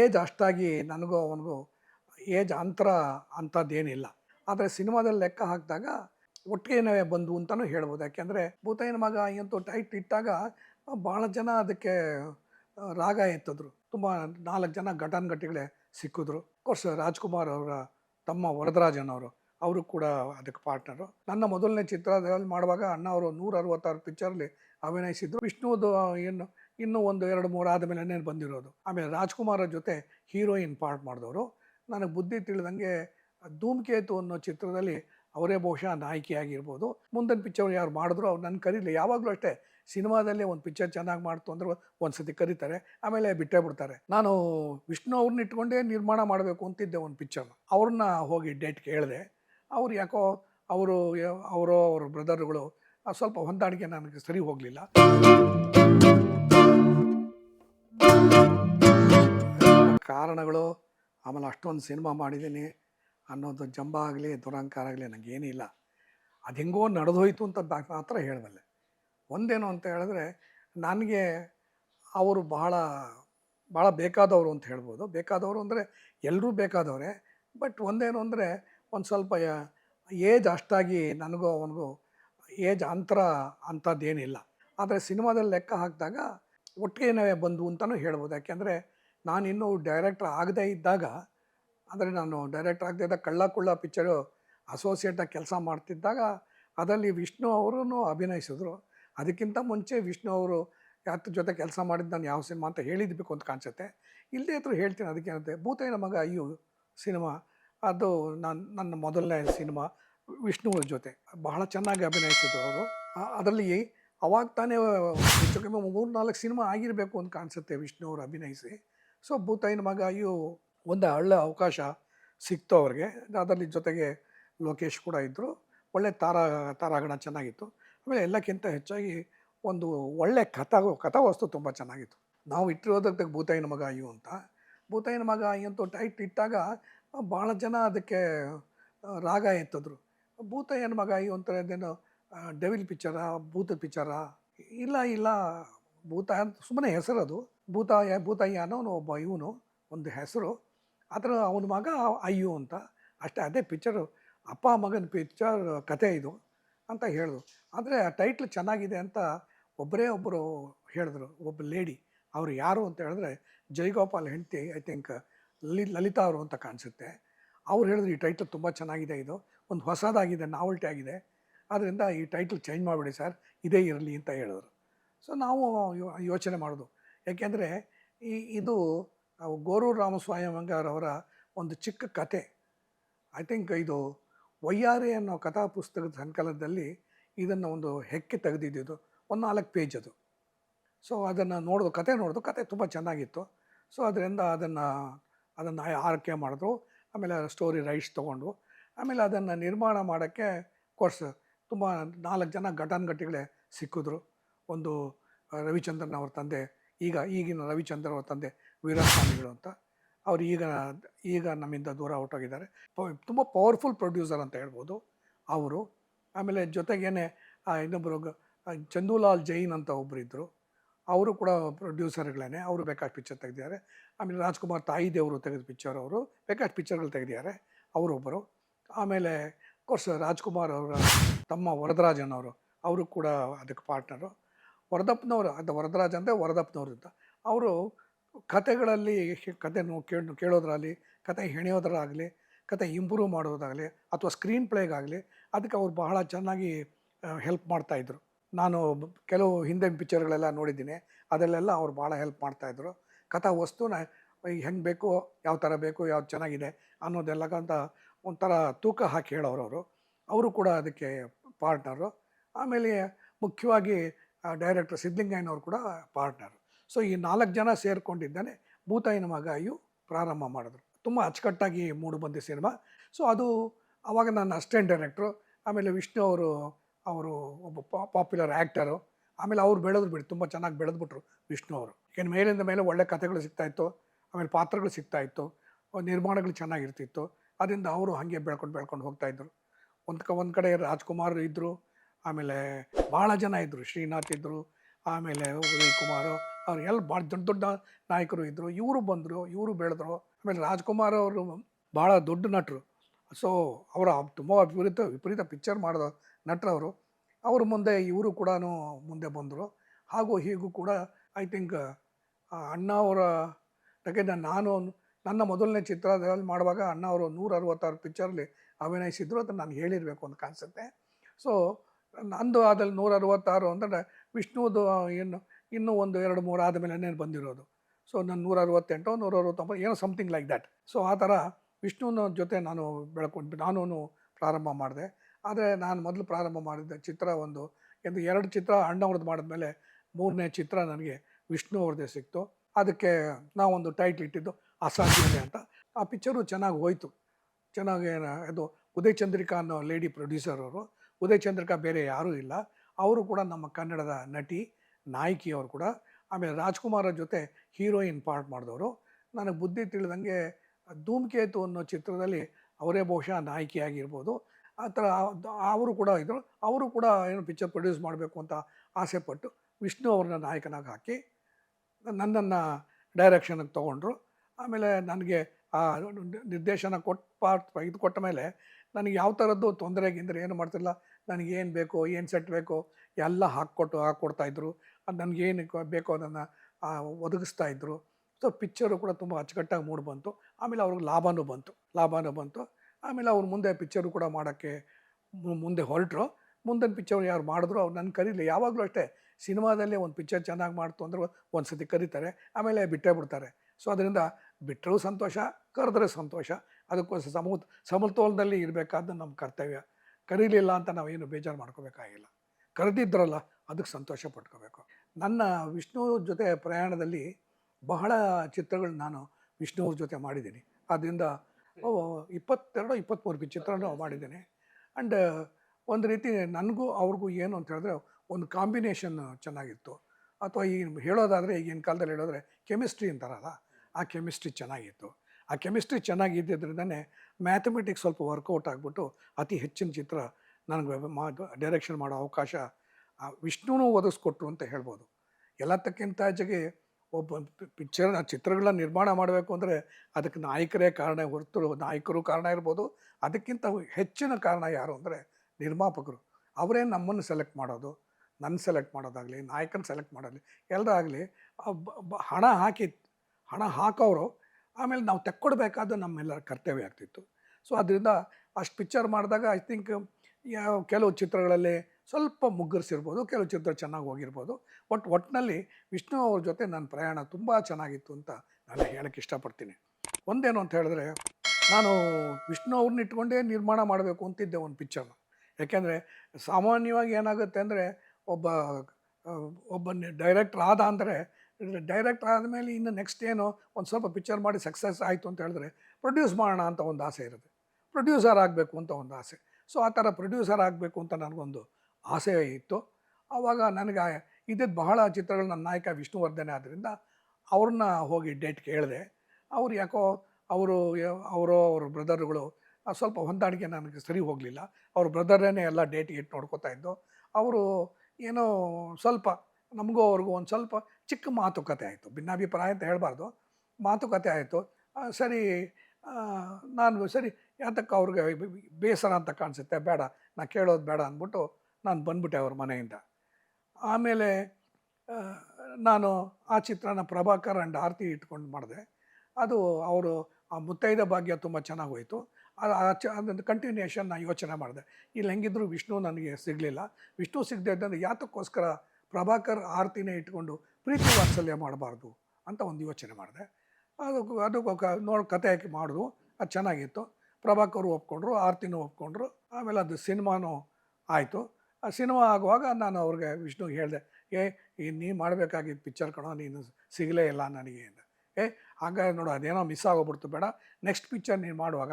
Age ಅಷ್ಟಾಗಿ ನನಗೂ ಅವನಿಗೂ ಏಜ್ ಅಂತರ ಅಂಥದ್ದೇನಿಲ್ಲ. ಆದರೆ ಸಿನಿಮಾದಲ್ಲಿ ಲೆಕ್ಕ ಹಾಕಿದಾಗ ಒಟ್ಟಿಗೆ ಬಂದು ಅಂತಲೂ ಹೇಳ್ಬೋದು. ಯಾಕೆಂದರೆ ಭೂತಾಯಿನ ಮಗ ಅಂತೂ ಟೈಟ್ ಇಟ್ಟಾಗ ಭಾಳ ಜನ ಅದಕ್ಕೆ ರಾಗ ಎತ್ತಿದ್ರು. ತುಂಬ ನಾಲ್ಕು ಜನ ಘಟಾನುಘಟಿಗಳೇ ಸಿಕ್ಕಿದ್ರು. ಕೋರ್ಸ್ ರಾಜ್ಕುಮಾರ್ ಅವರ ತಮ್ಮ ವರದರಾಜನ್ ಅವರು ಕೂಡ ಅದಕ್ಕೆ ಪಾರ್ಟ್ನರು ನನ್ನ ಮೊದಲನೇ ಚಿತ್ರದಲ್ಲಿ ಮಾಡುವಾಗ ಅಣ್ಣ ಅವರು ನೂರ ಅರವತ್ತಾರು ಪಿಕ್ಚರ್ಲಿ ಅಭಿನಯಿಸಿದ್ರು ವಿಷ್ಣುವುದು ಏನು ಇನ್ನೂ ಒಂದು ಎರಡು ಮೂರು ಆದಮೇಲೆ ಬಂದಿರೋದು. ಆಮೇಲೆ ರಾಜ್ಕುಮಾರ ಜೊತೆ ಹೀರೋಯಿನ್ ಪಾರ್ಟ್ ಮಾಡಿದವರು. ನನಗೆ ಬುದ್ಧಿ ತಿಳಿದಂಗೆ ಧೂಮ್ಕೇತು ಅನ್ನೋ ಚಿತ್ರದಲ್ಲಿ ಅವರೇ ಬಹುಶಃ ನಾಯಕಿಯಾಗಿರ್ಬೋದು ಮುಂದಿನ ಪಿಕ್ಚರ್ ಯಾರು ಮಾಡಿದ್ರು ಅವ್ರು ನನ್ನ ಕರೀಲಿ. ಯಾವಾಗಲೂ ಅಷ್ಟೇ ಸಿನಿಮಾದಲ್ಲೇ ಒಂದು ಪಿಕ್ಚರ್ ಚೆನ್ನಾಗಿ ಮಾಡ್ತು ಅಂದ್ರೆ ಒಂದು ಸತಿ ಕರೀತಾರೆ. ಆಮೇಲೆ ಬಿಟ್ಟೇ ಬಿಡ್ತಾರೆ. ನಾನು ವಿಷ್ಣು ಅವ್ರನ್ನ ಇಟ್ಕೊಂಡೇ ನಿರ್ಮಾಣ ಮಾಡಬೇಕು ಅಂತಿದ್ದೆ ಒಂದು ಪಿಕ್ಚರ್ನ ಅವ್ರನ್ನ ಹೋಗಿ ಡೇಟ್ ಕೇಳಿದೆ. ಅವ್ರು ಯಾಕೋ ಅವರು ಅವರು, ಅವ್ರ ಬ್ರದರ್ಗಳು ಸ್ವಲ್ಪ ಹೊಂದಾಣಿಕೆ ನನಗೆ ಸರಿ ಹೋಗಲಿಲ್ಲ. ಕಾರಣಗಳು, ಆಮೇಲೆ ಅಷ್ಟೊಂದು ಸಿನಿಮಾ ಮಾಡಿದ್ದೀನಿ ಅನ್ನೋದು ಜಂಬ ಆಗಲಿ, ದುರಂಕಾರ ಆಗಲಿ ನನಗೇನಿಲ್ಲ ಅದು ಹೆಂಗೋ ನಡೆದೋಯ್ತು ಅಂತ ಮಾತ್ರ ಹೇಳಬಲ್ಲೆ. ಒಂದೇನು ಅಂತ ಹೇಳಿದ್ರೆ, ನನಗೆ ಅವರು ಬಹಳ ಭಾಳ ಬೇಕಾದವರು ಅಂತ ಹೇಳ್ಬೋದು. ಬೇಕಾದವರು ಅಂದರೆ ಎಲ್ಲರೂ ಬೇಕಾದವರೇ. ಬಟ್ ಒಂದೇನು ಅಂದರೆ, ಒಂದು ಸ್ವಲ್ಪ ಏಜ್ ಅಷ್ಟಾಗಿ ನನಗೂ ಅವನಿಗೂ ಏಜ್ ಅಂತರ ಅಂಥದ್ದೇನಿಲ್ಲ. ಆದರೆ ಸಿನಿಮಾದಲ್ಲಿ ಲೆಕ್ಕ ಹಾಕಿದಾಗ ಒಟ್ಟಿಗೆ ಬಂದು ಅಂತಲೂ ಹೇಳ್ಬೋದು. ಯಾಕೆಂದರೆ ನಾನು ಇನ್ನೂ ಡೈರೆಕ್ಟ್ರ್ ಆಗದೇ ಇದ್ದಾಗ, ಅಂದರೆ ನಾನು ಡೈರೆಕ್ಟರ್ ಆಗದೇ ಇದ್ದಾಗ ಕಳ್ಳ ಕುಳ್ಳ ಪಿಕ್ಚರು ಅಸೋಸಿಯೇಟಾಗಿ ಕೆಲಸ ಮಾಡ್ತಿದ್ದಾಗ ಅದರಲ್ಲಿ ವಿಷ್ಣು ಅವರೂ ಅಭಿನಯಿಸಿದ್ರು. ಅದಕ್ಕಿಂತ ಮುಂಚೆ ವಿಷ್ಣು ಅವರು ಯಾರ ಜೊತೆ ಕೆಲಸ ಮಾಡಿದ್ದು ನಾನು ಯಾವ ಸಿನಿಮಾ ಅಂತ ಹೇಳಿದ್ಬೇಕು ಅಂತ ಕಾಣಿಸುತ್ತೆ. ಇಲ್ಲದೇ ಹತ್ರ ಹೇಳ್ತೀನಿ ಅದಕ್ಕೇನಂತೆ ಭೂತಯ್ಯನ ಮಗ ಅಯ್ಯೋ ಸಿನಿಮಾ, ಅದು ನಾನು, ನನ್ನ ಮೊದಲನೇ ಸಿನಿಮಾ, ವಿಷ್ಣು ಅವ್ರ ಜೊತೆ ಬಹಳ ಚೆನ್ನಾಗಿ ಅಭಿನಯಿಸಿದ್ರು ಅವರು. ಅದರಲ್ಲಿ ಅವಾಗ ತಾನೇ, ಹೆಚ್ಚು ಕಮ್ಮಿ ಮೂರು ನಾಲ್ಕು ಸಿನಿಮಾ ಆಗಿರಬೇಕು ಅಂತ ಕಾಣಿಸುತ್ತೆ ವಿಷ್ಣು ಅವರು ಅಭಿನಯಿಸಿ. ಸೊ ಭೂತಾಯಿನ ಮಗ ಇವು ಒಂದು ಒಳ್ಳೆ ಅವಕಾಶ ಸಿಕ್ತು ಅವ್ರಿಗೆ. ಅದರಲ್ಲಿ ಜೊತೆಗೆ ಲೋಕೇಶ್ ಕೂಡ ಇದ್ದರು ಒಳ್ಳೆ ತಾರಾ, ತಾರಾಗಣ ಚೆನ್ನಾಗಿತ್ತು. ಆಮೇಲೆ ಎಲ್ಲಕ್ಕಿಂತ ಹೆಚ್ಚಾಗಿ ಒಂದು ಒಳ್ಳೆ ಕಥಾ, ಕಥಾವಸ್ತು ತುಂಬ ಚೆನ್ನಾಗಿತ್ತು. ನಾವು ಇಟ್ಟಿರೋದಕ್ಕೆ ಭೂತಾಯಿನ ಮಗ ಅಯ್ಯೋ ಅಂತ. ಭೂತಾಯಿನ ಮಗ ಅಂತೂ ಟೈಟ್ ಇಟ್ಟಾಗ ಭಾಳ ಜನ ಅದಕ್ಕೆ ರಾಗ ಎತ್ತಿದ್ರು. ಭೂತಾಯಿನ ಮಗ ಅಯ್ಯು ಅಂತ ಅದೇನು ಡೆವಿಲ್ ಪಿಕ್ಚರಾ ಭೂತ ಪಿಚ್ಚರಾ ಇಲ್ಲ ಇಲ್ಲ. ಭೂತ ಅಂತ ಸುಮ್ಮನೆ ಹೆಸರದು. ಭೂತಾಯ ಭೂತಯ್ಯ ಅನ್ನೋನು ಒಬ್ಬ ಇವನು, ಒಂದು ಹೆಸರು. ಅದರ ಅವನ ಮಗ ಅಯ್ಯು ಅಂತ. ಅಷ್ಟೇ, ಅದೇ ಪಿಕ್ಚರು ಅಪ್ಪ ಮಗನ ಪಿಕ್ಚರ್ ಕತೆ ಇದು ಅಂತ ಹೇಳಿದ್ರು ಆದರೆ ಆ ಟೈಟ್ಲ್ ಚೆನ್ನಾಗಿದೆ ಅಂತ ಒಬ್ಬರೇ ಒಬ್ಬರು ಹೇಳಿದ್ರು. ಒಬ್ಬ ಲೇಡಿ ಅವರು ಯಾರು ಅಂತ ಹೇಳಿದ್ರೆ, ಜೈಗೋಪಾಲ್ ಹೆಂಡತಿ ಐ ಥಿಂಕ್ ಲಲಿ, ಲಲಿತಾ ಅವರು ಅಂತ ಕಾಣಿಸುತ್ತೆ. ಅವ್ರು ಹೇಳಿದ್ರು, ಈ ಟೈಟ್ಲ್ ತುಂಬ ಚೆನ್ನಾಗಿದೆ ಇದು. ಒಂದು ಹೊಸದಾಗಿದೆ ನಾವಲ್ಟಿ ಆಗಿದೆ. ಆದ್ದರಿಂದ ಈ ಟೈಟ್ಲ್ ಚೇಂಜ್ ಮಾಡಿಬಿಡಿ ಸರ್. ಇದೇ ಇರಲಿ ಅಂತ ಹೇಳಿದ್ರು. ಸೊ ನಾವು ಯೋಚನೆ ಮಾಡೋದು. ಯಾಕೆಂದರೆ ಈ, ಇದು ಗೋರು ರಾಮಸ್ವಾಮಿ ರಾಮಸ್ವಾಮಿಯಂಗಾರವರ ಒಂದು ಚಿಕ್ಕ ಕತೆ. ಐ ಥಿಂಕ್ ಇದು ವೈಯಾರೆ ಅನ್ನೋ ಕಥಾ ಪುಸ್ತಕದ ಸಂಕಲನದಲ್ಲಿ ಇದನ್ನು ಒಂದು ಹೆಕ್ಕೆ ತೆಗೆದಿದ್ದು ಒಂದು ನಾಲ್ಕು ಪೇಜ್ ಅದು. ಸೊ ಅದನ್ನು ನೋಡೋದು, ಕತೆ ನೋಡೋದು, ಕತೆ ತುಂಬ ಚೆನ್ನಾಗಿತ್ತು. ಸೊ ಅದರಿಂದ ಅದನ್ನು ಅದನ್ನು ಆರೈಕೆ ಮಾಡಿದ್ರು. ಆಮೇಲೆ ಸ್ಟೋರಿ ರೈಟ್ಸ್ ತೊಗೊಂಡು ಆಮೇಲೆ ಅದನ್ನು ನಿರ್ಮಾಣ ಮಾಡೋಕ್ಕೆ ಕೋರ್ಸ್ ತುಂಬ ನಾಲ್ಕು ಜನ ಘಟಾನುಘಟಿಗಳೇ ಸಿಕ್ಕಿದ್ರು. ಒಂದು, ರವಿಚಂದ್ರನ್ ಅವ್ರ ತಂದೆ ಈಗ ಈಗಿನ ರವಿಚಂದ್ರ ಅವರ ತಂದೆ ವೀರಸ್ವಾಮಿಗಳು ಅಂತ. ಅವ್ರು ಈಗ ಈಗ ನಮ್ಮಿಂದ ದೂರ ಹೊರಟೋಗಿದ್ದಾರೆ. ತುಂಬ ಪವರ್ಫುಲ್ ಪ್ರೊಡ್ಯೂಸರ್ ಅಂತ ಹೇಳ್ಬೋದು ಅವರು. ಆಮೇಲೆ ಜೊತೆಗೇನೆ ಇನ್ನೊಬ್ಬರು ಚಂದೂಲಾಲ್ ಜೈನ್ ಅಂತ ಒಬ್ಬರು ಅವರು ಕೂಡ ಪ್ರೊಡ್ಯೂಸರ್ಗಳೇ ಅವರು ಬೇಕಾಷ್ಟು ಪಿಕ್ಚರ್ ತೆಗೆದಿದ್ದಾರೆ. ಆಮೇಲೆ ರಾಜ್ಕುಮಾರ್ ತಾಯಿ ದೇವರು ತೆಗೆದ ಪಿಕ್ಚರ್ ಅವರು. ಬೇಕಾಷ್ಟು ಪಿಕ್ಚರ್ಗಳು ತೆಗೆದಿದ್ದಾರೆ ಅವರೊಬ್ಬರು ಆಮೇಲೆ ಕೋರ್ಸ್ ರಾಜ್ಕುಮಾರ್ ಅವರ ತಮ್ಮ ವರದರಾಜನ್ ಅವರು ಅವರು ಕೂಡ ಅದಕ್ಕೆ ಪಾರ್ಟ್ನರು ವರದಪ್ಪನವರು, ಅದು ವರದರಾಜ್ ಅಂದರೆ ವರದಪ್ಪನವರು ಅಂತ. ಅವರು ಕತೆಗಳಲ್ಲಿ ಕತೆ ಕೇಳ್ ಕೇಳೋದ್ರಲ್ಲಿ ಕತೆ ಹೆಣೆಯೋದ್ರಾಗಲಿ ಕತೆ ಇಂಪ್ರೂವ್ ಮಾಡೋದಾಗಲಿ ಅಥವಾ ಸ್ಕ್ರೀನ್ ಪ್ಲೇಗಾಗಲಿ ಅದಕ್ಕೆ ಅವ್ರು ಬಹಳ ಚೆನ್ನಾಗಿ ಹೆಲ್ಪ್ ಮಾಡ್ತಾಯಿದ್ರು ನಾನು ಕೆಲವು ಹಿಂದಿನ ಪಿಕ್ಚರ್ಗಳೆಲ್ಲ ನೋಡಿದ್ದೀನಿ, ಅದರಲ್ಲೆಲ್ಲ ಅವ್ರು ಭಾಳ ಹೆಲ್ಪ್ ಮಾಡ್ತಾಯಿದ್ರು ಕಥಾ ವಸ್ತುನ ಹೆಂಗೆ ಬೇಕು, ಯಾವ ಥರ ಬೇಕು ಯಾವ್ದು ಚೆನ್ನಾಗಿದೆ ಅನ್ನೋದೆಲ್ಲ ಅಂತ ಒಂಥರ ತೂಕ ಹಾಕಿ ಹೇಳೋರು ಅವರು ಅವರು ಕೂಡ ಅದಕ್ಕೆ ಪಾರ್ಟ್ನರು. ಆಮೇಲೆ ಮುಖ್ಯವಾಗಿ ಡೈರೆಕ್ಟರ್ ಸಿದ್ಲಿಂಗಯ್ಯನವರು ಕೂಡ ಪಾರ್ಟ್ನರ್. ಸೊ ಈ ನಾಲ್ಕು ಜನ ಸೇರಿಕೊಂಡಿದ್ದಾನೆ, ಭೂತಾಯಿನ ಮಗ ಇವು ಪ್ರಾರಂಭ ಮಾಡಿದ್ರು. ತುಂಬ ಅಚ್ಚುಕಟ್ಟಾಗಿ ಮೂಡು ಬಂದ ಸಿನಿಮಾ. ಸೊ ಅದು ಆವಾಗ ನಾನು ಅಸ್ಟೆಂಟ್ ಡೈರೆಕ್ಟ್ರು, ಆಮೇಲೆ ವಿಷ್ಣು ಅವರು ಅವರು ಒಬ್ಬ ಪಾಪ್ಯುಲರ್ ಆ್ಯಕ್ಟರು, ಆಮೇಲೆ ಅವ್ರು ಬೆಳೆದ್ರು ಬಿಡಿ, ತುಂಬ ಚೆನ್ನಾಗಿ ಬೆಳೆದ್ಬಿಟ್ರು ವಿಷ್ಣು ಅವರು. ಏನು ಮೇಲಿಂದ ಮೇಲೆ ಒಳ್ಳೆ ಕಥೆಗಳು ಸಿಗ್ತಾಯಿತ್ತು ಆಮೇಲೆ ಪಾತ್ರಗಳು ಸಿಗ್ತಾಯಿತ್ತು ನಿರ್ಮಾಣಗಳು ಚೆನ್ನಾಗಿರ್ತಿತ್ತು. ಅದರಿಂದ ಅವರು ಹಾಗೆ ಬೆಳ್ಕೊಂಡು ಬೆಳ್ಕೊಂಡು ಹೋಗ್ತಾಯಿದ್ರು ಒಂದು ಕ ಒಂದು ಕಡೆ ರಾಜ್ಕುಮಾರ್ ಇದ್ದರು ಆಮೇಲೆ ಭಾಳ ಜನ ಇದ್ದರು ಶ್ರೀನಾಥ್ ಇದ್ದರು ಆಮೇಲೆ ಉದಯ್ ಕುಮಾರ್, ಅವ್ರು ಎಲ್ಲ ಭಾಳ ದೊಡ್ಡ ದೊಡ್ಡ ನಾಯಕರು ಇದ್ದರು ಇವರು ಬಂದರು, ಇವರು ಬೆಳೆದ್ರು. ಆಮೇಲೆ ರಾಜ್ಕುಮಾರ್ ಅವರು ಭಾಳ ದೊಡ್ಡ ನಟರು. ಸೊ ಅವರ ತುಂಬ ವಿಪರೀತ ವಿಪರೀತ ಪಿಕ್ಚರ್ ಮಾಡಿದ ನಟರವರು ಅವ್ರ. ಮುಂದೆ ಇವರು ಕೂಡ ಮುಂದೆ ಬಂದರು. ಹಾಗೂ ಹೀಗೂ ಕೂಡ ಐ ಥಿಂಕ್ ಅಣ್ಣ ಅವರ, ಯಾಕೆಂದರೆ ನಾನು ನನ್ನ ಮೊದಲನೇ ಚಿತ್ರದಲ್ಲಿ ಮಾಡುವಾಗ ಅಣ್ಣ ಅವರು ನೂರ ಅರವತ್ತಾರು ಪಿಕ್ಚರಲ್ಲಿ ಅಭಿನಯಿಸಿದ್ರು ಅಂತ ನಾನು ಹೇಳಿರಬೇಕು ಅಂತ ಕಾಣಿಸುತ್ತೆ. ಸೊ ನಂದು ಅದ್ರಲ್ಲಿ ನೂರ ಅರವತ್ತಾರು ಅಂದರೆ ವಿಷ್ಣುವುದು ಏನು ಇನ್ನೂ ಒಂದು ಎರಡು ಮೂರು ಆದಮೇಲೆ ಬಂದಿರೋದು. ಸೊ ನಾನು ನೂರ ಅರವತ್ತೆಂಟು ನೂರ ಅರವತ್ತೊಂಬತ್ತು ಏನೋ ಸಮಥಿಂಗ್ ಲೈಕ್ ದ್ಯಾಟ್ ಸೊ ಆ ಥರ ವಿಷ್ಣುವಿನ ಜೊತೆ ನಾನು ಬೆಳ್ಕೊಂಡು ನಾನು ಪ್ರಾರಂಭ ಮಾಡಿದೆ. ಆದರೆ ನಾನು ಮೊದಲು ಪ್ರಾರಂಭ ಮಾಡಿದ್ದೆ ಚಿತ್ರ ಒಂದು ಎಂದು ಎರಡು ಚಿತ್ರ ಅಣ್ಣವ್ರದ್ದು ಮಾಡಿದ್ಮೇಲೆ ಮೂರನೇ ಚಿತ್ರ ನನಗೆ ವಿಷ್ಣು ಅವ್ರದ್ದೇ ಸಿಕ್ತು. ಅದಕ್ಕೆ ನಾವೊಂದು ಟೈಟ್ ಇಟ್ಟಿದ್ದು ಅಸಾಧ್ಯತೆ ಅಂತ. ಆ ಪಿಕ್ಚರು ಚೆನ್ನಾಗಿ ಹೋಯ್ತು. ಚೆನ್ನಾಗಿ ಅದು ಉದಯ್ ಚಂದ್ರಿಕಾ ಅನ್ನೋ ಲೇಡಿ ಪ್ರೊಡ್ಯೂಸರ್ ಅವರು. ಉದಯ್ ಚಂದ್ರಿಕ ಬೇರೆ ಯಾರೂ ಇಲ್ಲ. ಅವರು ಕೂಡ ನಮ್ಮ ಕನ್ನಡದ ನಟಿ, ನಾಯಕಿಯವರು ಕೂಡ. ಆಮೇಲೆ ರಾಜ್ಕುಮಾರ ಜೊತೆ ಹೀರೋಯಿನ್ ಪಾರ್ಟ್ ಮಾಡಿದವರು. ನನಗೆ ಬುದ್ಧಿ ತಿಳಿದಂಗೆ ಧೂಮ್ಕೇತು ಅನ್ನೋ ಚಿತ್ರದಲ್ಲಿ ಅವರೇ ಬಹುಶಃ ನಾಯಕಿಯಾಗಿರ್ಬೋದು. ಆ ಥರ ಅವರು ಕೂಡ ಇದ್ದರು ಅವರು ಕೂಡ ಏನು ಪಿಕ್ಚರ್ ಪ್ರೊಡ್ಯೂಸ್ ಮಾಡಬೇಕು ಅಂತ ಆಸೆ ಪಟ್ಟು ವಿಷ್ಣು ಅವ್ರನ್ನ ನಾಯಕನಾಗಿ ಹಾಕಿ ನನ್ನನ್ನು ಡೈರೆಕ್ಷನಿಗೆ ತೊಗೊಂಡ್ರು. ಆಮೇಲೆ ನನಗೆ ಆ ನಿರ್ದೇಶನ ಕೊಟ್ಟು ಪಾರ್ಟ್ ಇದು ಕೊಟ್ಟ ಮೇಲೆ ನನಗೆ ಯಾವ ಥರದ್ದು ತೊಂದರೆ ಗಿಂದರೆ ಏನು ಮಾಡ್ತಿಲ್ಲ. ನನಗೆ ಏನು ಬೇಕೋ, ಏನು ಸೆಟ್ ಬೇಕೋ, ಎಲ್ಲ ಹಾಕ್ಕೊಟ್ಟು ಹಾಕ್ಕೊಡ್ತಾಯಿದ್ರು ಅದು ನನಗೇನು ಬೇಕೋ ಅದನ್ನು ಒದಗಿಸ್ತಾ ಇದ್ದರು ಸೊ ಪಿಕ್ಚರು ಕೂಡ ತುಂಬ ಅಚ್ಚುಕಟ್ಟಾಗಿ ಮೂಡಿ ಬಂತು. ಆಮೇಲೆ ಅವ್ರಿಗೆ ಲಾಭನೂ ಬಂತು. ಲಾಭನೂ ಬಂತು. ಆಮೇಲೆ ಅವ್ರು ಮುಂದೆ ಪಿಕ್ಚರು ಕೂಡ ಮಾಡೋಕ್ಕೆ ಮುಂದೆ ಹೊರಟರು. ಮುಂದಿನ ಪಿಕ್ಚರ್ ಯಾರು ಮಾಡಿದ್ರು, ಅವ್ರು ನನ್ನ ಕರೀಲಿ. ಯಾವಾಗಲೂ ಅಷ್ಟೇ, ಸಿನಿಮಾದಲ್ಲಿ ಒಂದು ಪಿಕ್ಚರ್ ಚೆನ್ನಾಗಿ ಮಾಡ್ತು ಅಂದ್ರೆ ಒಂದು ಸತಿ ಕರೀತಾರೆ, ಆಮೇಲೆ ಬಿಟ್ಟೇ ಬಿಡ್ತಾರೆ. ಸೊ ಅದರಿಂದ ಬಿಟ್ಟರೂ ಸಂತೋಷ, ಕರೆದ್ರೆ ಸಂತೋಷ. ಅದಕ್ಕೋಸ್ಕರ ಸಮ ಸಮತೋಲನದಲ್ಲಿ ಇರಬೇಕಾದ ನಮ್ಮ ಕರ್ತವ್ಯ. ಕರೀಲಿಲ್ಲ ಅಂತ ನಾವೇನು ಬೇಜಾರು ಮಾಡ್ಕೋಬೇಕಾಗಿಲ್ಲ. ಕರೆದಿದ್ರಲ್ಲ ಅದಕ್ಕೆ ಸಂತೋಷ ಪಟ್ಕೋಬೇಕು. ನನ್ನ ವಿಷ್ಣು ಜೊತೆ ಪ್ರಯಾಣದಲ್ಲಿ ಬಹಳ ಚಿತ್ರಗಳು ನಾನು ವಿಷ್ಣುವ್ರ ಜೊತೆ ಮಾಡಿದ್ದೀನಿ. ಆದ್ದರಿಂದ ಇಪ್ಪತ್ತೆರಡು ಇಪ್ಪತ್ತ್ಮೂರು ಚಿತ್ರನೂ ಮಾಡಿದ್ದೀನಿ. ಆ್ಯಂಡ್ ಒಂದು ರೀತಿ ನನಗೂ ಅವ್ರಿಗೂ ಏನು ಅಂತ ಹೇಳಿದ್ರೆ ಒಂದು ಕಾಂಬಿನೇಷನ್ ಚೆನ್ನಾಗಿತ್ತು. ಅಥವಾ ಈಗ ಹೇಳೋದಾದರೆ ಈಗಿನ ಕಾಲದಲ್ಲಿ ಹೇಳೋದ್ರೆ ಕೆಮಿಸ್ಟ್ರಿ ಅಂತಾರಲ್ಲ, ಆ ಕೆಮಿಸ್ಟ್ರಿ ಚೆನ್ನಾಗಿತ್ತು. ಆ ಕೆಮಿಸ್ಟ್ರಿ ಚೆನ್ನಾಗಿದ್ದಿದ್ರಿಂದನೇ ಮ್ಯಾಥಮೆಟಿಕ್ಸ್ ಸ್ವಲ್ಪ ವರ್ಕೌಟ್ ಆಗಿಬಿಟ್ಟು ಅತಿ ಹೆಚ್ಚಿನ ಚಿತ್ರ ನನಗೆ ಮಾ ಡೈರೆಕ್ಷನ್ ಮಾಡೋ ಅವಕಾಶ ವಿಷ್ಣುನೂ ಒದಗಿಸ್ಕೊಟ್ರು ಅಂತ ಹೇಳ್ಬೋದು. ಎಲ್ಲತಕ್ಕಿಂತ ಹೆಚ್ಚಿಗೆ ಒಬ್ಬ ಪಿಕ್ಚರ್ ಚಿತ್ರಗಳನ್ನ ನಿರ್ಮಾಣ ಮಾಡಬೇಕು ಅಂದರೆ ಅದಕ್ಕೆ ನಾಯಕರೇ ಕಾರಣ ಹೊರತು ನಾಯಕರು ಕಾರಣ ಇರ್ಬೋದು. ಅದಕ್ಕಿಂತ ಹೆಚ್ಚಿನ ಕಾರಣ ಯಾರು ಅಂದರೆ ನಿರ್ಮಾಪಕರು. ಅವರೇ ನಮ್ಮನ್ನು ಸೆಲೆಕ್ಟ್ ಮಾಡೋದು ನನ್ನ ಸೆಲೆಕ್ಟ್ ಮಾಡೋದಾಗಲಿ, ನಾಯಕನ ಸೆಲೆಕ್ಟ್ ಮಾಡೋದಾಗಲಿ ಎಲ್ಲರಾಗಲಿ ಹಣ ಹಾಕಿ, ಹಣ ಹಾಕೋರು ಆಮೇಲೆ ನಾವು ತೆಕ್ಕೊಡ್ಬೇಕಾದ ನಮ್ಮೆಲ್ಲರ ಕರ್ತವ್ಯ ಆಗ್ತಿತ್ತು. ಸೊ ಅದರಿಂದ ಅಷ್ಟು ಪಿಕ್ಚರ್ ಮಾಡಿದಾಗ ಐ ಥಿಂಕ್ ಯಾವ ಕೆಲವು ಚಿತ್ರಗಳಲ್ಲಿ ಸ್ವಲ್ಪ ಮುಗ್ಗರಿಸಿರ್ಬೋದು, ಕೆಲವು ಚಿತ್ರ ಚೆನ್ನಾಗಿ ಹೋಗಿರ್ಬೋದು. ಒಟ್ಟು ಒಟ್ಟಿನಲ್ಲಿ ವಿಷ್ಣು ಅವ್ರ ಜೊತೆ ನನ್ನ ಪ್ರಯಾಣ ತುಂಬ ಚೆನ್ನಾಗಿತ್ತು ಅಂತ ನಾನು ಹೇಳಕ್ಕೆ ಇಷ್ಟಪಡ್ತೀನಿ. ಒಂದೇನು ಅಂತ ಹೇಳಿದ್ರೆ, ನಾನು ವಿಷ್ಣು ಅವ್ರನ್ನ ಇಟ್ಕೊಂಡೇ ನಿರ್ಮಾಣ ಮಾಡಬೇಕು ಅಂತಿದ್ದೆ ಒಂದು ಪಿಕ್ಚರ್ನ ಯಾಕೆಂದರೆ ಸಾಮಾನ್ಯವಾಗಿ ಏನಾಗುತ್ತೆ ಅಂದರೆ ಒಬ್ಬ ಒಬ್ಬ ಡೈರೆಕ್ಟ್ರ್ ಆದ ಅಂದರೆ ಡೈರೆಕ್ಟ್ರ್ ಆದಮೇಲೆ ಇನ್ನು ನೆಕ್ಸ್ಟ್ ಏನು ಒಂದು ಸ್ವಲ್ಪ ಪಿಕ್ಚರ್ ಮಾಡಿ ಸಕ್ಸಸ್ ಆಯಿತು ಅಂತ ಹೇಳಿದ್ರೆ ಪ್ರೊಡ್ಯೂಸ್ ಮಾಡೋಣ ಅಂತ ಒಂದು ಆಸೆ ಇರುತ್ತೆ. ಪ್ರೊಡ್ಯೂಸರ್ ಆಗಬೇಕು ಅಂತ ಒಂದು ಆಸೆ. ಸೊ ಆ ಥರ ಪ್ರೊಡ್ಯೂಸರ್ ಆಗಬೇಕು ಅಂತ ನನಗೊಂದು ಆಸೆ ಇತ್ತು. ಆವಾಗ ನನಗೆ ಇದ್ದಿದ್ದು ಬಹಳ ಚಿತ್ರಗಳು ನನ್ನ ನಾಯಕ ವಿಷ್ಣುವರ್ಧನೆ ಆದ್ದರಿಂದ ಅವ್ರನ್ನ ಹೋಗಿ ಡೇಟ್ ಕೇಳಿದೆ. ಅವ್ರು ಯಾಕೋ ಅವರು ಅವರು ಅವ್ರ ಬ್ರದರ್ಗಳು ಸ್ವಲ್ಪ ಹೊಂದಾಣಿಕೆ ನನಗೆ ಸರಿ ಹೋಗಲಿಲ್ಲ. ಅವ್ರ ಬ್ರದರೇ ಎಲ್ಲ ಡೇಟ್ ಇಟ್ಟು ನೋಡ್ಕೋತಾ ಇದ್ದು, ಅವರು ಏನೋ ಸ್ವಲ್ಪ ನಮಗೂ ಅವ್ರಿಗೂ ಒಂದು ಸ್ವಲ್ಪ ಚಿಕ್ಕ ಮಾತುಕತೆ ಆಯಿತು, ಭಿನ್ನಾಭಿಪ್ರಾಯ ಅಂತ ಹೇಳಬಾರ್ದು. ಮಾತುಕತೆ ಆಯಿತು. ಸರಿ ನಾನು ಸರಿ, ಯಾತಕ್ಕೆ ಅವ್ರಿಗೆ ಬೇಸರ ಅಂತ ಕಾಣಿಸುತ್ತೆ, ಬೇಡ, ನಾ ಕೇಳೋದು ಬೇಡ ಅಂದ್ಬಿಟ್ಟು ನಾನು ಬಂದ್ಬಿಟ್ಟೆ ಅವ್ರ ಮನೆಯಿಂದ. ಆಮೇಲೆ ನಾನು ಆ ಚಿತ್ರನ ಪ್ರಭಾಕರ್ ಆ್ಯಂಡ್ ಆರತಿ ಇಟ್ಕೊಂಡು ಮಾಡಿದೆ. ಅದು ಅವರು, ಆ ಮುತ್ತೈದ ಭಾಗ್ಯ ತುಂಬ ಚೆನ್ನಾಗಿ ಹೋಯಿತು. ಅದು ಅದೊಂದು ಕಂಟಿನ್ಯೂಷನ್ ನಾನು ಯೋಚನೆ ಮಾಡಿದೆ. ಇಲ್ಲಿ ಹೆಂಗಿದ್ರು ವಿಷ್ಣು ನನಗೆ ಸಿಗಲಿಲ್ಲ. ವಿಷ್ಣು ಸಿಗದೆ ಇದ್ದಂದ್ರೆ ಯಾತಕ್ಕೋಸ್ಕರ ಪ್ರಭಾಕರ್ ಆರತಿನೇ ಇಟ್ಕೊಂಡು ಪ್ರೀತಿ ವಾತ್ಸಲ್ಯ ಮಾಡಬಾರ್ದು ಅಂತ ಒಂದು ಯೋಚನೆ ಮಾಡಿದೆ. ಅದು ಅದು ನೋಡಿ ಕತೆ ಹಾಕಿ ಮಾಡಿದ್ವು ಅದು ಚೆನ್ನಾಗಿತ್ತು. ಪ್ರಭಾಕರ್ ಒಪ್ಕೊಂಡ್ರು, ಆರತಿನೂ ಒಪ್ಕೊಂಡ್ರು. ಆಮೇಲೆ ಅದು ಸಿನಿಮಾನೂ ಆಯಿತು. ಆ ಸಿನಿಮಾ ಆಗುವಾಗ ನಾನು ಅವ್ರಿಗೆ ವಿಷ್ಣುಗೆ ಹೇಳಿದೆ, ಏ ನೀನು ಮಾಡಬೇಕಾಗಿದ್ದ ಪಿಕ್ಚರ್ ಕಣೋ, ನೀನು ಸಿಗಲೇ ಇಲ್ಲ ನನಗೆ ಅಂತ ಏ ಹಾಗಾಗಿ ನೋಡು, ಅದೇನೋ ಮಿಸ್ ಆಗೋಗ್ಬಿಡ್ತು, ಬೇಡ. ನೆಕ್ಸ್ಟ್ ಪಿಕ್ಚರ್ ನೀನು ಮಾಡುವಾಗ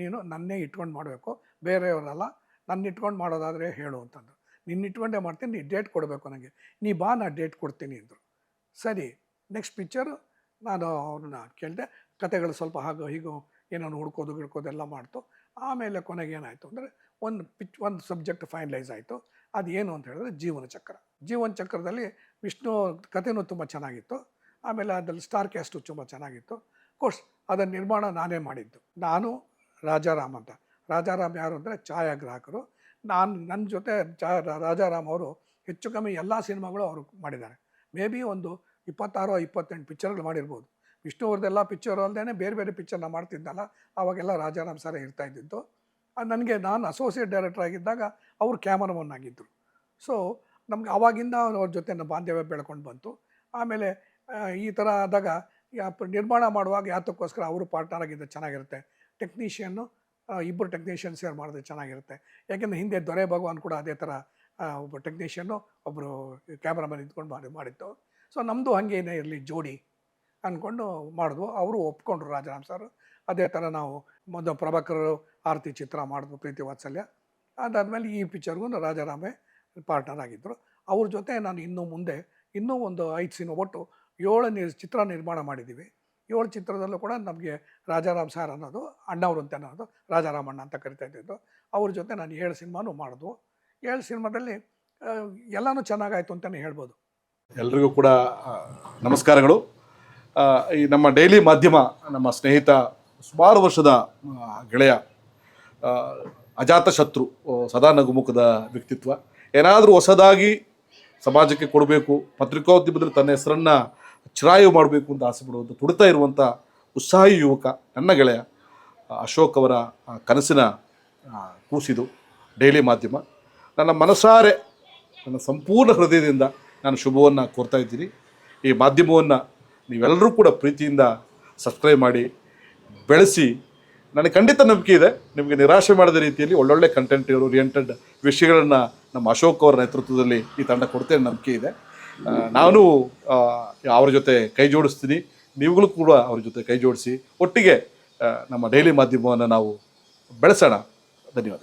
ನೀನು ನನ್ನೇ ಇಟ್ಕೊಂಡು ಮಾಡಬೇಕು, ಬೇರೆಯವರಲ್ಲ ನನ್ನ ಇಟ್ಕೊಂಡು ಮಾಡೋದಾದರೆ ಹೇಳು ಅಂತಂದು ನಿನ್ನ ಇಟ್ಕೊಂಡೇ ಮಾಡ್ತೀನಿ, ನೀ ಡೇಟ್ ಕೊಡಬೇಕು ನನಗೆ. ನೀ ಬಾ, ನಾ ಡೇಟ್ ಕೊಡ್ತೀನಿ ಅಂದರು. ಸರಿ ನೆಕ್ಸ್ಟ್ ಪಿಕ್ಚರು ನಾನು ಅವ್ರನ್ನ ಕೇಳಿದೆ, ಕತೆಗಳು ಸ್ವಲ್ಪ ಹಾಗೋ ಹೀಗೋ ಏನೋ ಹುಡ್ಕೋದು ಗಿಡ್ಕೋದೆಲ್ಲ ಮಾಡ್ತು. ಆಮೇಲೆ ಕೊನೆಗೆ ಏನಾಯಿತು ಅಂದರೆ, ಒಂದು ಪಿಚ್, ಒಂದು ಸಬ್ಜೆಕ್ಟ್ ಫೈನಲೈಸ್ ಆಯಿತು. ಅದು ಏನು ಅಂತ ಹೇಳಿದ್ರೆ, ಜೀವನ ಚಕ್ರ. ಜೀವನ ಚಕ್ರದಲ್ಲಿ ವಿಷ್ಣು ಕಥೆನೂ ತುಂಬ ಚೆನ್ನಾಗಿತ್ತು. ಆಮೇಲೆ ಅದ್ರಲ್ಲಿ ಸ್ಟಾರ್ ಕ್ಯಾಸ್ಟು ತುಂಬ ಚೆನ್ನಾಗಿತ್ತು. ಕೋರ್ಸ್ ಅದರ ನಿರ್ಮಾಣ ನಾನೇ ಮಾಡಿದ್ದು. ನಾನು, ರಾಜಾರಾಮ್ ಅಂತ. ರಾಜಾರಾಮ್ ಯಾರು ಅಂದರೆ, ಛಾಯಾಗ್ರಾಹಕರು. ನಾನು ನನ್ನ ಜೊತೆ ಚಾ ರಾಜಾರಾಮ್ ಅವರು ಹೆಚ್ಚು ಕಮ್ಮಿ ಎಲ್ಲ ಸಿನಿಮಾಗಳು ಅವರು ಮಾಡಿದ್ದಾರೆ. ಮೇ ಬಿ ಒಂದು ಇಪ್ಪತ್ತಾರು, ಇಪ್ಪತ್ತೆಂಟು ಪಿಕ್ಚರ್ಗಳು ಮಾಡಿರ್ಬೋದು. ಇಷ್ಟು ಅವ್ರದ್ದೆಲ್ಲ ಪಿಕ್ಚರ್ ಅಲ್ಲದೇ ಬೇರೆ ಬೇರೆ ಪಿಕ್ಚರ್ನ ಮಾಡ್ತಿದ್ದಲ್ಲ, ಅವಾಗೆಲ್ಲ ರಾಜಾರಾಮ್ ಸರ ಇರ್ತಾ ಇದ್ದಿದ್ದು. ನನಗೆ ನಾನು ಅಸೋಸಿಯೇಟ್ ಡೈರೆಕ್ಟರ್ ಆಗಿದ್ದಾಗ ಅವರು ಕ್ಯಾಮರಾಮನ್ ಆಗಿದ್ದರು ಸೊ ನಮ್ಗೆ ಆವಾಗಿಂದ ಅವ್ರ ಜೊತೆ ನಮ್ಮ ಬಾಂಧವ್ಯ ಬೆಳ್ಕೊಂಡು ಬಂತು. ಆಮೇಲೆ ಈ ಥರ ಆದಾಗ ನಿರ್ಮಾಣ ಮಾಡುವಾಗ ಯಾತಕ್ಕೋಸ್ಕರ ಅವರು ಪಾರ್ಟ್ನರ್ ಆಗಿದ್ದರೆ ಚೆನ್ನಾಗಿರುತ್ತೆ. ಟೆಕ್ನಿಷಿಯನ್ನು ಇಬ್ಬರು ಟೆಕ್ನಿಷಿಯನ್ ಸೇರ್ ಮಾಡಿದ್ರೆ ಚೆನ್ನಾಗಿರುತ್ತೆ. ಯಾಕೆಂದರೆ ಹಿಂದೆ ದೊರೆ ಭಗವಾನ್ ಕೂಡ ಅದೇ ಥರ ಒಬ್ಬ ಟೆಕ್ನಿಷಿಯನ್ನು ಒಬ್ಬರು ಕ್ಯಾಮ್ರಾಮನ್ ಇದ್ಕೊಂಡು ಮಾಡಿ ಮಾಡಿತ್ತು ಸೊ ನಮ್ಮದು ಹಾಗೇನೇ ಇರಲಿ ಜೋಡಿ ಅಂದ್ಕೊಂಡು ಮಾಡಿದ್ವು. ಅವರು ಒಪ್ಕೊಂಡ್ರು ರಾಜರಾಮ್ ಸರ್. ಅದೇ ಥರ ನಾವು ಮೊದಲು ಪ್ರಭಾಕರರು ಆರತಿ ಚಿತ್ರ ಮಾಡಿದ್ವು, ಪ್ರೀತಿ ವಾತ್ಸಲ್ಯ. ಅದಾದಮೇಲೆ ಈ ಪಿಕ್ಚರ್ಗೂ ರಾಜಾರಾಮೇ ಪಾರ್ಟ್ನರ್ ಆಗಿದ್ದರು ಅವ್ರ ಜೊತೆ ನಾನು ಇನ್ನು ಮುಂದೆ, ಇನ್ನೂ ಒಂದು ಐದು ಸಿನಿಮಾ ಒಟ್ಟು ಏಳು ಚಿತ್ರ ನಿರ್ಮಾಣ ಮಾಡಿದ್ದೀವಿ ಏಳು ಚಿತ್ರದಲ್ಲೂ ಕೂಡ ನಮಗೆ ರಾಜಾರಾಮ್ ಸಾರ್ ಅನ್ನೋದು ಅಣ್ಣವ್ರು ಅಂತ ಅನ್ನೋದು, ರಾಜಾರಾಮಣ್ಣ ಅಂತ ಕರಿತಾ ಇದ್ದಿದ್ದು. ಅವ್ರ ಜೊತೆ ನಾನು ಏಳು ಸಿನಿಮಾನು ಮಾಡಿದ್ವು ಏಳು ಸಿನಿಮಾದಲ್ಲಿ ಎಲ್ಲನೂ ಚೆನ್ನಾಗಾಯ್ತು ಅಂತಲೇ ಹೇಳ್ಬೋದು. ಎಲ್ರಿಗೂ ಕೂಡ ನಮಸ್ಕಾರಗಳು. ಈ ನಮ್ಮ ಡೈಲಿ ಮಾಧ್ಯಮ, ನಮ್ಮ ಸ್ನೇಹಿತ, ಸುಮಾರು ವರ್ಷದ ಗೆಳೆಯ ಅಜಾತ ಶತ್ರು ಸದಾ ನಗುಮುಖದ ವ್ಯಕ್ತಿತ್ವ. ಏನಾದರೂ ಹೊಸದಾಗಿ ಸಮಾಜಕ್ಕೆ ಕೊಡಬೇಕು, ಪತ್ರಿಕೋದ್ಯಮದಲ್ಲಿ ತನ್ನ ಹೆಸರನ್ನು ಚಿರಾಯು ಮಾಡಬೇಕು ಅಂತ ಆಸೆ ಪಡುವಂಥ, ತುಡಿತಾ ಇರುವಂಥ ಉತ್ಸಾಹಿ ಯುವಕ ನನ್ನ ಗೆಳೆಯ ಅಶೋಕ್ ಅವರ ಕನಸಿನ ಕೂಸಿದು ಡೈಲಿ ಮಾಧ್ಯಮ. ನನ್ನ ಮನಸಾರೆ, ನನ್ನ ಸಂಪೂರ್ಣ ಹೃದಯದಿಂದ ನಾನು ಶುಭವನ್ನು ಕೋರ್ತಾ ಇದ್ದೀನಿ. ಈ ಮಾಧ್ಯಮವನ್ನು ನೀವೆಲ್ಲರೂ ಕೂಡ ಪ್ರೀತಿಯಿಂದ ಸಬ್ಸ್ಕ್ರೈಬ್ ಮಾಡಿ, ಬೆಳೆಸಿ. ನನಗೆ ಖಂಡಿತ ನಂಬಿಕೆ ಇದೆ. ನಿಮಗೆ ನಿರಾಶೆ ಮಾಡಿದ ರೀತಿಯಲ್ಲಿ ಒಳ್ಳೊಳ್ಳೆ ಕಂಟೆಂಟ್ ಓರಿಯೆಂಟೆಡ್ ವಿಷಯಗಳನ್ನು ನಮ್ಮ ಅಶೋಕ್ ಅವರ ನೇತೃತ್ವದಲ್ಲಿ ಈ ತಂಡ ಕೊಡ್ತೇನೆ ನಂಬಿಕೆ ಇದೆ. ನಾನು ಅವ್ರ ಜೊತೆ ಕೈ ಜೋಡಿಸ್ತೀನಿ. ನೀವುಗಳು ಕೂಡ ಅವ್ರ ಜೊತೆ ಕೈ ಜೋಡಿಸಿ. ಒಟ್ಟಿಗೆ ನಮ್ಮ ಡೈಲಿ ಮಾಧ್ಯಮವನ್ನು ನಾವು ಬೆಳೆಸೋಣ. ಧನ್ಯವಾದ